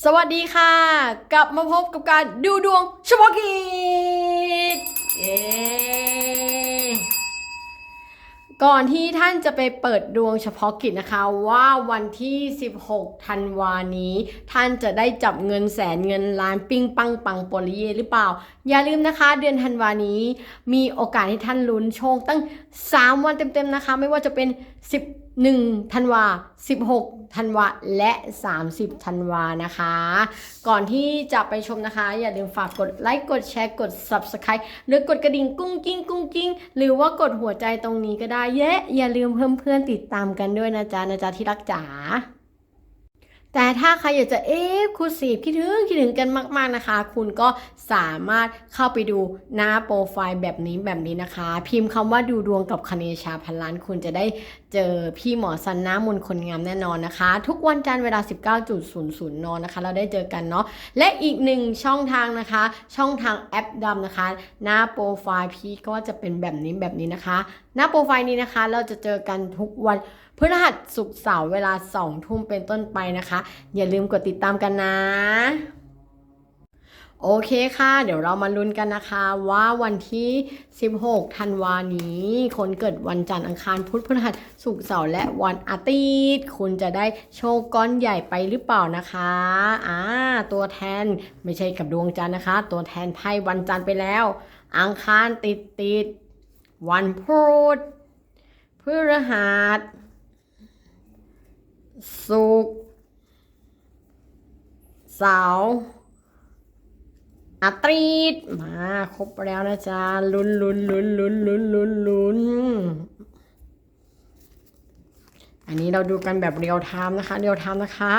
สวัสดีค่ะ กลับมาพบกับการดูดวงเฉพาะกิจเย้ก่อนที่ท่านจะไปเปิดดวงเฉพาะกิจนะคะ ว่าวันที่ 16 ธันวานี้ ท่านจะได้จับเงินแสนเงินล้านปิ้งปังปังปริเยหรือเปล่าอย่าลืมนะคะเดือนธันวานี้มีโอกาสให้ท่านลุ้นโชคตั้ง 3 วันเต็มๆนะคะ ไม่ว่าจะเป็น 11ธันวา 16ธันวา และ 30ธันวานะคะ ก่อนที่จะไปชมนะคะ อย่าลืมฝากกดไลค์กดแชร์กด Subscribe หรือกดกระดิ่งกุ้งกิ้งกุ้งกิ้งหรือว่ากดหัวใจตรงนี้ก็ได้เย้อย่าลืมเพิ่มเพื่อนติดตามกันด้วยนะจ๊ะนะจ๊ะที่รักจ๋าแต่ ถ้าใครอยากจะเอ๊ะคุณสีคิดถึงคิดถึงกันมาก ๆนะคะ คุณก็สามารถเข้าไปดูหน้าโปรไฟล์แบบนี้แบบนี้นะคะ พิมพ์คำว่าดูดวงกับคเนชาพันล้านคุณจะได้เจอพี่หมอสันน้ามนคนงามแน่นอนนะคะ ทุกวันจันทร์เวลา 19.00นนนะคะ เราได้เจอกันเนาะและอีกหนึ่งช่องทางนะคะ ช่องทางแอปดำนะคะ หน้าโปรไฟล์พี่ก็จะเป็นแบบนี้แบบนี้นะคะ หน้าโปรไฟล์นี้นะคะ เราจะเจอกันทุกวันพฤหัสศุกเสาร์เวลา2ทุ่มเป็นต้นไปนะคะอย่าลืมกดติดตามกันนะ โอเคค่ะ เดี๋ยวเรามาลุ้นกันนะคะ ว่าวันที่ 16 ธันวานี้ คนเกิดวันจันทร์อังคารพุธพฤหัสศุกร์เสาร์และวันอาทิตย์คุณจะได้โชคก้อนใหญ่ไปหรือเปล่านะคะอ่าตัวแทนไม่ใช่กับดวงจันทร์นะคะ ตัวแทนไพ่วันจันทร์ไปแล้ว อังคารติดติดวันพุธพฤหัสศุกร์ สาอาทิตย์มาครบแล้วนะจ๊ะลุ้นลุ้นลุ้นลุ้นลุ้นลุ้นลุ้นอันนี้เราดูกันแบบเรียลไทม์นะคะ เรียลไทม์นะคะ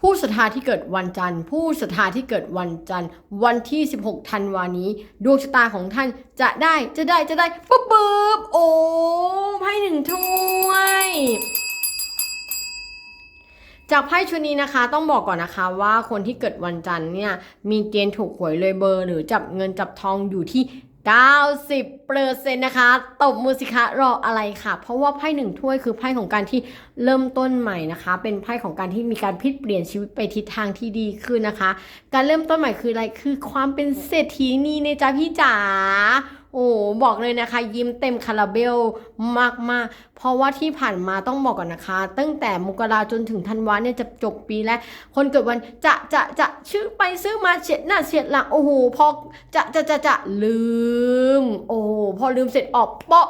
ผู้ศรัทธาที่เกิดวันจันทร์ ผู้ศรัทธาที่เกิดวันจันทร์ วันที่ 16ธันวานี้ ดวงชะตาของท่านจะได้จะได้จะได้ปุ๊บปุ๊บโอ้ จากไพ่ชุดนี้นะคะต้องบอกก่อนนะคะว่าคนที่เกิดวันจันทร์เนี่ยมีเกณฑ์ถูกหวยเลยเบอร์ หรือจับเงินจับทองอยู่ที่ 90เปอร์เซ็นต์นะคะ ตบมือสิคะรออะไรค่ะ เพราะว่าไพ่หนึ่งถ้วยคือไพ่ของการที่เริ่มต้นใหม่นะคะ เป็นไพ่ของการที่มีการพลิกเปลี่ยนชีวิตไปทิศทางที่ดีขึ้นนะคะ การเริ่มต้นใหม่คืออะไรคือความเป็นเศรษฐีนี่ในจ้าพี่จ๋า โอ้บอกเลยนะคะ ยิ้มเต็มคาราเบลมากๆ เพราะว่าที่ผ่านมาต้องบอกก่อนนะคะ ตั้งแต่มกราจนถึงธันวาเนี่ยจะจบปีแล้ว คนเกิดวันจะจะจะชื่อไปซื้อมาเฉียดหน้าเฉียดหลังโอ้โหพอจะจะจะจะลืม โอ้โหพอลืมเสร็จออกเปาะ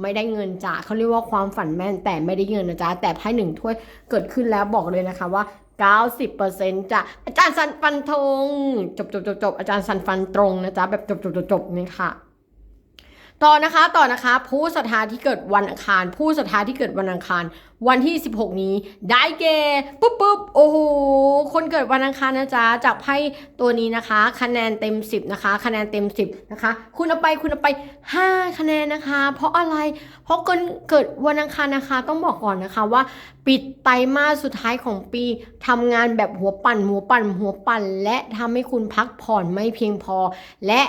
ไม่ได้เงินจ้ะเขาเรียกว่าความฝันแม่นแต่ไม่ได้เงินนะจ๊ะแต่ไพ่หนึ่งถ้วยเกิดขึ้นแล้วบอกเลยนะคะว่า90%จ้ะอาจารย์สันฟันธงจบจบจบจบอาจารย์สันฟันตรงนะจ๊ะแบบจบจบจบจบนี่ค่ะ ต่อนะคะต่อนะคะผู้ศรัทธาที่เกิดวันอังคาร ผู้ศรัทธาที่เกิดวันอังคาร วันที่ 16 นี้ได้แก่ปุ๊บปุ๊บโอ้โหคนเกิดวันอังคารนะจ๊ะจากไพ่ตัวนี้นะคะ คะแนนเต็ม 10 นะคะ คะแนนเต็ม 10 นะคะ คุณเอาไปคุณเอาไป 5 คะแนนนะคะ เพราะอะไร เพราะคนเกิดวันอังคารนะคะ ต้องบอกก่อนนะคะว่า ปิดไตรมาสสุดท้ายของปีทำงานแบบหัวปั่นหัวปั่นหัวปั่น และทำให้คุณพักผ่อนไม่เพียงพอ และ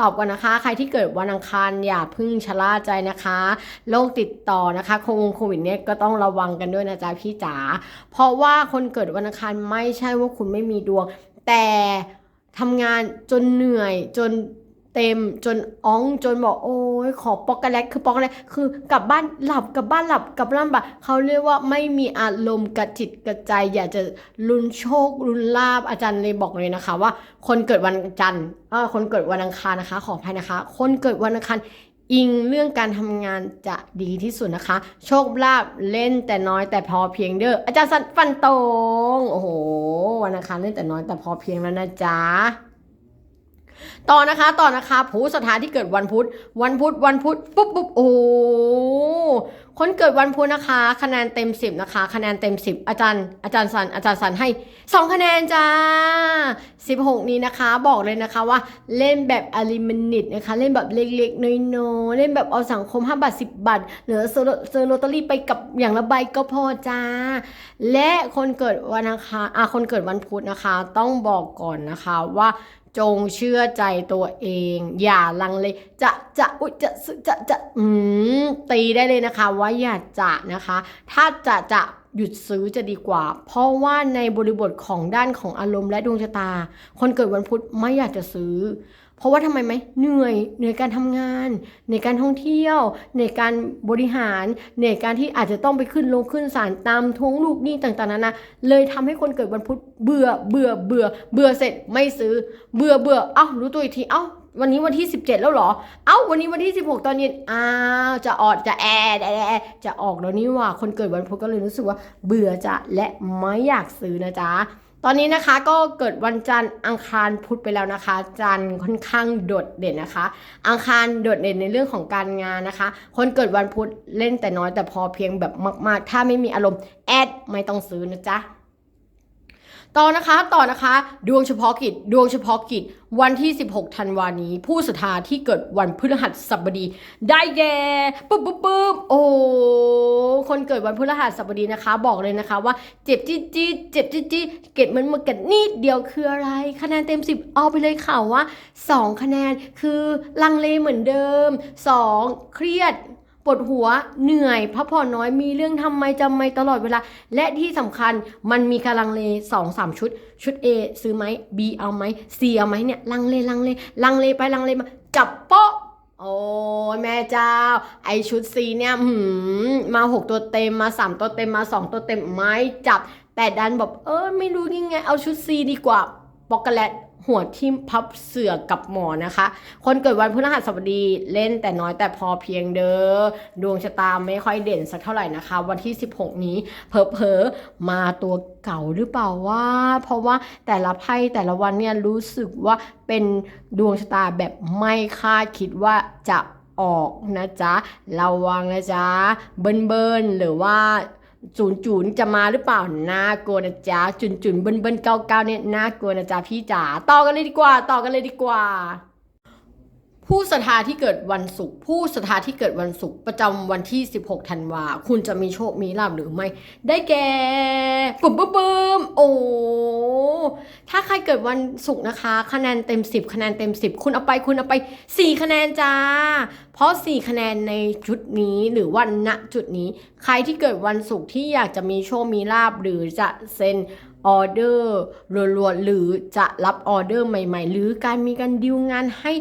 ตอบก่อนนะคะ ใครที่เกิดวันอังคารอย่าพึ่งชะล่าใจนะคะโรคติดต่อนะคะโควงโควิดเนี่ยก็ต้องระวังกันด้วยนะจ๊ะพี่จ๋าเพราะว่าคนเกิดวันอังคารไม่ใช่ว่าคุณไม่มีดวง แต่ทำงานจนเหนื่อยจน เต็มจนอ้องจนบอกโอ้ยขอป๊อกกะแลกคือป๊อกกะแลกคือกลับบ้านหลับกลับบ้านหลับกลับบ้านแบบเขาเรียกว่าไม่มีอารมณ์กระจิตกระใจ อยากจะลุ้นโชคลุ้นลาบอาจารย์เลยบอกเลยนะคะ ว่าคนเกิดวันจันทร์คนเกิดวันอังคารนะคะ ขออภัยนะคะ คนเกิดวันอังคารอิงเรื่องการทำงานจะดีที่สุดนะคะ โชคลาภเล่นแต่น้อยแต่พอเพียงเด้ออาจารย์สันฟันตรงโอ้โหวันอังคารเล่นแต่น้อยแต่พอเพียงแล้วนะจ๊ะ ต่อนะคะต่อนะคะผู้สถานที่เกิดวันพุธ วันพุธวันพุธปุ๊บปุ๊บโอ้คนเกิดวันพุธนะคะ คะแนนเต็ม10นะคะ คะแนนเต็ม10อาจารย์ อาจารย์สันอาจารย์สันให้2คะแนนจ้า16นี้นะคะ บอกเลยนะคะว่าเล่นแบบอลิมินิตนะคะ เล่นแบบเล็กๆน้อยๆเล่นแบบเอาสังคม5บาท10บาทเหลือซื้อซื้อลอตเตอรี่ไปกับอย่างละใบก็พอจ้า และคนเกิดวันอังคารอะคนเกิดวันพุธนะคะ ต้องบอกก่อนนะคะว่า จงเชื่อใจตัวเอง อย่าลังเลจะจะอุ้ยจะจะจะจะอืมตีได้เลยนะคะว่าอย่าจะนะคะ ถ้าจะจะหยุดซื้อจะดีกว่า เพราะว่าในบริบทของด้านของอารมณ์และดวงชะตา คนเกิดวันพุธไม่อยากจะซื้อ เพราะว่าทำไมไหมเหนื่อยเหนื่อยการทำงานเหนื่อยการท่องเที่ยวเหนื่อยการบริหารเหนื่อยการที่อาจจะต้องไปขึ้นลงขึ้นศาลตามทวงลูกหนี้ต่างๆนานาเลยทำให้คนเกิดวันพุธเบื่อเบื่อเบื่อ เบื่อเสร็จไม่ซื้อ เบื่อเบื่อเอ้ารู้ตัวอีกทีเอ้าวันนี้วันที่ 17 แล้วหรอ เอ้า วันนี้วันที่ 16 ตอนเย็น อ้าว จะออด จะแอดแอดแอจะออกแล้วนี่ว่า คนเกิดวันพุธก็เลยรู้สึกว่า เบื่อจะและไม่อยากซื้อนะจ๊ะ ตอนนี้นะคะก็เกิดวันจันทร์อังคารพุธไปแล้วนะคะ จันทร์ค่อนข้างโดดเด่นนะคะ อังคารโดดเด่นในเรื่องของการงานนะคะ คนเกิดวันพุธเล่นแต่น้อยแต่พอเพียงแบบมาก ๆ ถ้าไม่มีอารมณ์แอดไม่ต้องซื้อนะจ๊ะ ต่อนะคะต่อนะคะ ดวงเฉพาะกิจ ดวงเฉพาะกิจ วันที่ 16ธันวานี้ ผู้ศรัทธาที่เกิดวันพฤหัสบดี ได้แก่ปุ๊บปุ๊บปุ๊บโอ้คนเกิดวันพฤหัสบดีนะคะ บอกเลยนะคะว่าเจ็บจี๊ดจี๊ดเจ็บจี๊ดจี๊ดเก็บมันมาเก็ดนิดเดียวคืออะไร คะแนนเต็ม 10 เอาไปเลยค่ะว่า 2 คะแนนคือลังเลเหมือนเดิม 2 เครียด ปวดหัวเหนื่อยพักผ่อนน้อยมีเรื่องทำไมจำไม่ตลอดเวลา และที่สำคัญมันมีการลังเล2อสามชุด ชุด A ซื้อไหม B เอาไหม C เอาไหมเนี่ยลังเลลังเลลังเลไปลังเลมาจับโป๊ะโอ้ยแม่เจ้า ไอชุด C เนี่ยหืมมา6ตัวเต็มมา3ตัวเต็มมา2ตัวเต็มไม่จับ แต่ดันบอกเออไม่รู้ยังไง เอาชุด C ดีกว่า ปอกโกแลต หัวทิ่มพับเสือกับหมอนะคะ คนเกิดวันพฤหัสบดีเล่นแต่น้อยแต่พอเพียงเด้อดวงชะตาไม่ค่อยเด่นสักเท่าไหร่นะคะ วันที่ 16 นี้เพอๆมาตัวเก่าหรือเปล่าว่า เพราะว่าแต่ละไพ่แต่ละวันเนี่ยรู้สึกว่าเป็นดวงชะตาแบบไม่คาดคิดว่าจะออกนะจ๊ะระวังนะจ๊ะเบิ้ลเบิ้ลหรือว่า จูนจูนจะมาหรือเปล่าน่ากลัวนะจ๊ะจุนจุนเบิ้ลเบิ้ลเก้าเก้าเนี่ยน่ากลัวนะจ๊ะพี่จ๋าต่อกันเลยดีกว่า ต่อกันเลยดีกว่า ผู้ศรัทธาที่เกิดวันศุกร์ผู้ศรัทธาที่เกิดวันศุกร์ประจำวันที่ 16 ธันวา คุณจะมีโชค มีลาภหรือไม่ ได้แก่ปุ่มปุ่มปุ่มโอ้ ถ้าใครเกิดวันศุกร์นะคะ คะแนนเต็ม 10 คะแนนเต็ม 10 คุณเอาไป คุณเอาไป 4 คะแนนจ้า เพราะ 4 คะแนนในจุดนี้หรือว่าณจุดนี้ ใครที่เกิดวันศุกร์ที่อยากจะมีโชค มีลาบหรือจะเซ็นออเดอร์รัวๆหรือจะรับออเดอร์ใหม่ ๆ หรือการมีการดิวงานให้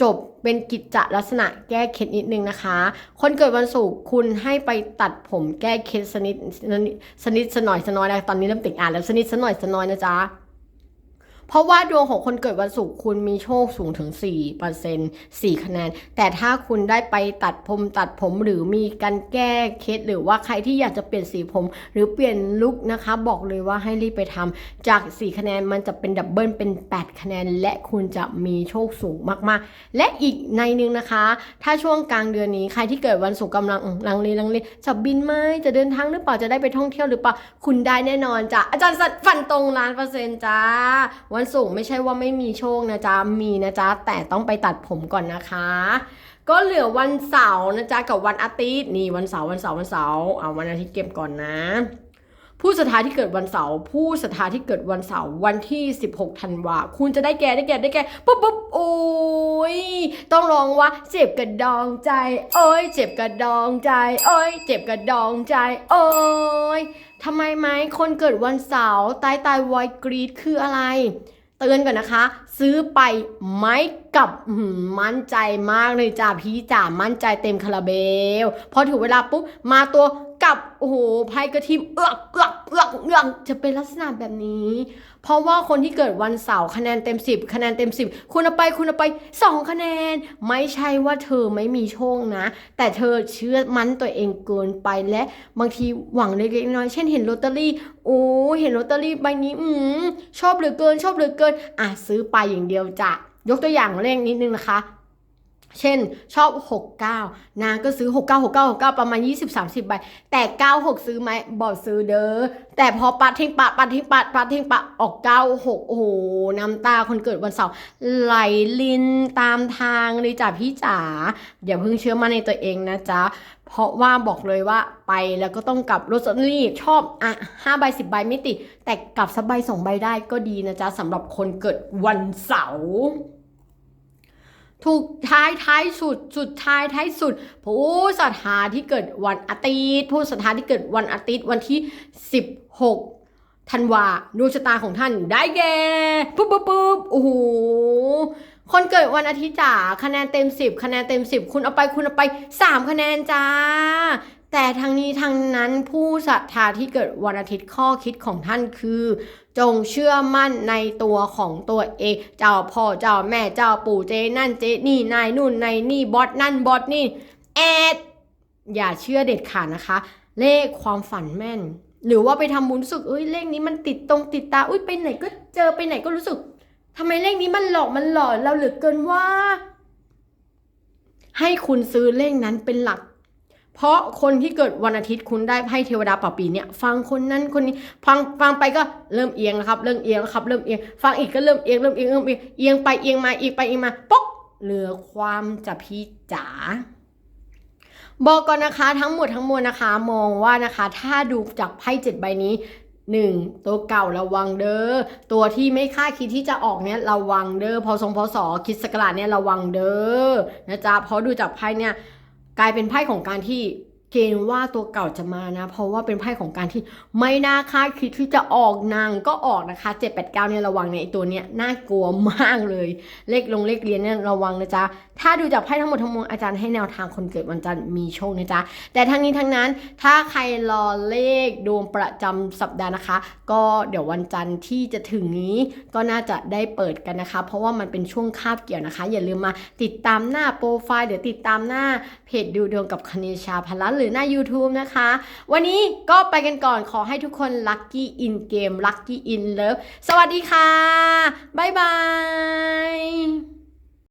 จบเป็นกิจจลักษณะแก้เคล็ดนิดนึงนะคะ คนเกิดวันศุกร์คุณให้ไปตัดผมแก้เคล็ดสนิทสนิทสนอยสนอยนะตอนนี้เริ่มติดอ่านแล้วสนิทสนอยสนอยนะจ๊ะ เพราะว่าดวงของคนเกิดวันศุกร์คุณมีโชคสูงถึง4% 4คะแนน แต่ถ้าคุณได้ไปตัดผมตัดผมหรือมีการแก้เคล็ดหรือว่าใครที่อยากจะเปลี่ยนสีผม หรือเปลี่ยนลุคนะคะ บอกเลยว่าให้รีบไปทำจาก 4 คะแนนมันจะเป็นดับเบิลเป็น 8 คะแนน และคุณจะมีโชคสูงมากๆ และอีกในนึงนะคะ ถ้าช่วงกลางเดือนนี้ใครที่เกิดวันศุกร์กำลังลังเลลังเลจะบินไหมจะเดินทางหรือเปล่าจะได้ไปท่องเที่ยวหรือเปล่าคุณได้แน่นอนจ้ะอาจารย์สัตว์ฟันตรงล้านเปอร์เซ็นต์จ้าวันศุกร์ไม่ใช่ว่าไม่มีโชคนะจ๊ะ มีนะจ๊ะ แต่ต้องไปตัดผมก่อนนะคะ ก็เหลือวันเสาร์นะจ๊ะ กับวันอาทิตย์นี่วันเสาร์วันเสาร์วันเสาร์เอาวันอาทิตย์เก็บก่อนนะ ผู้ศรัทธาที่เกิดวันเสาร์ผู้ศรัทธาที่เกิดวันเสาร์วันที่ 16ธันวาคุณจะได้แก่ได้แก่ได้แก่ปุ๊บปุ๊บโอ้ยต้องร้องว่าเจ็บกระดองใจ โอ้ยเจ็บกระดองใจ โอ้ยเจ็บกระดองใจ โอ้ย ทำไมไหมคนเกิดวันเสาร์ตายตายวอยกรีดคืออะไร เตือนก่อนนะคะ ซื้อไปไม่กับมั่นใจมากเลยจ้าพี่จ๋ามั่นใจเต็มคาราเบล พอถึงเวลาปุ๊บมาตัว กับโอ้โหไพ่กระทิมเอือกเอือกเอือกเอือกจะเป็นลักษณะแบบนี้ เพราะว่าคนที่เกิดวันเสาร์คะแนนเต็ม 10 คะแนนเต็ม 10 คุณเอาไปคุณเอาไป 2 คะแนน ไม่ใช่ว่าเธอไม่มีโชคนะ แต่เธอเชื่อมั่นตัวเองเกินไปและบางทีหวังเล็กๆน้อยๆเช่นเห็นลอตเตอรี่โอ้เห็นลอตเตอรี่ใบนี้อืมชอบเหลือเกินชอบเหลือเกินอะซื้อไปอย่างเดียวจ้ะยกตัวอย่างเลขนิดนึงนะคะ เช่นชอบ 69 นางก็ซื้อ 69 69 69 ประมาณ 20 30 ใบ แต่ 96 ซื้อไหมบอกซื้อเด้อ แต่พอปัดทิ้งปัดปัดทิ้งปัดปัดทิ้งปัดออก 96 โอ้โห น้ำตาคนเกิดวันเสาร์ไหลลินตามทางเลยจ้ะพี่จ๋าอย่าเพิ่งเชื่อมั่นในตัวเองนะจ๊ะ เพราะว่าบอกเลยว่าไปแล้วก็ต้องกลับรถสลี่ชอบอะห้าใบสิบใบไม่ติดแต่กลับสักใบสองใบได้ก็ดีนะจ๊ะสำหรับคนเกิดวันเสาร์ ถูกท้ายท้ายสุดสุดท้ายท้ายสุด ผู้ศรัทธาที่เกิดวันอาทิตย์ผู้ศรัทธาที่เกิดวันอาทิตย์วันที่ 16ธันวาดวงชะตาของท่านได้แก่ปุ๊บปุ๊บปุ๊บโอ้โหคนเกิดวันอาทิตย์จ๋าคะแนนเต็ม 10 คะแนนเต็ม 10 คุณเอาไปคุณเอาไป 3 คะแนนจ้า แต่ทั้งนี้ทั้งนั้นผู้ศรัทธาที่เกิดวันอาทิตย์ข้อคิดของท่านคือ จงเชื่อมั่นในตัวของตัวเอง เจ้าพ่อเจ้าแม่เจ้าปู่เจนั่นเจนี่นายนู่นนายนี่บอสนั่นบอสนี่แอดอย่าเชื่อเด็ดขาดนะคะ เลขความฝันแม่น หรือว่าไปทำบุญรู้สึกเอ้ยเลขนี้มันติดตรงติดตาอุ้ยไปไหนก็เจอไปไหนก็รู้สึกทำไมเลขนี้มันหลอกมันหลอนเราเหลือเกินว่า ให้คุณซื้อเลขนั้นเป็นหลัก เพราะคนที่เกิดวันอาทิตย์คุณได้ไพ่เทวดาป่าปีเนี่ยฟังคนนั้นคนนี้ฟังฟังไปก็เริ่มเอียงครับ เริ่มเอียงครับ เริ่มเอียงฟังอีกก็เริ่มเอียงเริ่มเอียงเริ่มเอียงเอียงไปเอียงมาเอียงไปเอียงมาป๊อกเหลือความจะพี่จ๋าบอกก่อนนะคะทั้งหมดทั้งมวลนะคะมองว่านะคะ ถ้าดูจากไพ่เจ็ดใบนี้หนึ่งตัวเก่าระวังเด้อตัวที่ไม่คาดคิดที่จะออกเนี่ยระวังเด้อพอทรงพศคิดสกราชเนี่ยระวังเด้อนะจ๊ะเพราะดูจากไพ่เนี่ย กลายเป็นไพ่ของการที่ เกณฑ์ว่าตัวเก่าจะมานะ เพราะว่าเป็นไพ่ของการที่ไม่น่าคาดคิดที่จะออกนางก็ออกนะคะ 7 8 9เนี่ยระวังเนี่ยไอตัวเนี้ยน่ากลัวมากเลย เลขลงเลขเรียนเนี่ยระวังนะจ๊ะ ถ้าดูจากไพ่ทั้งหมดทั้งมวลอาจารย์ให้แนวทางคนเกิดวันจันทร์มีโชคนะจ๊ะ แต่ทั้งนี้ทั้งนั้นถ้าใครรอเลขดวงประจำสัปดาห์นะคะ ก็เดี๋ยววันจันทร์ที่จะถึงนี้ก็น่าจะได้เปิดกันนะคะ เพราะว่ามันเป็นช่วงคาบเกี่ยวนะคะ อย่าลืมมาติดตามหน้าโปรไฟล์เดี๋ยวติดตามหน้าเพจดูดวงกับคเนชาพลันหรือหน้า YouTube นะคะ วันนี้ก็ไปกันก่อนขอให้ทุกคน Lucky in Game Lucky in Love สวัสดีค่ะ บ๊ายบาย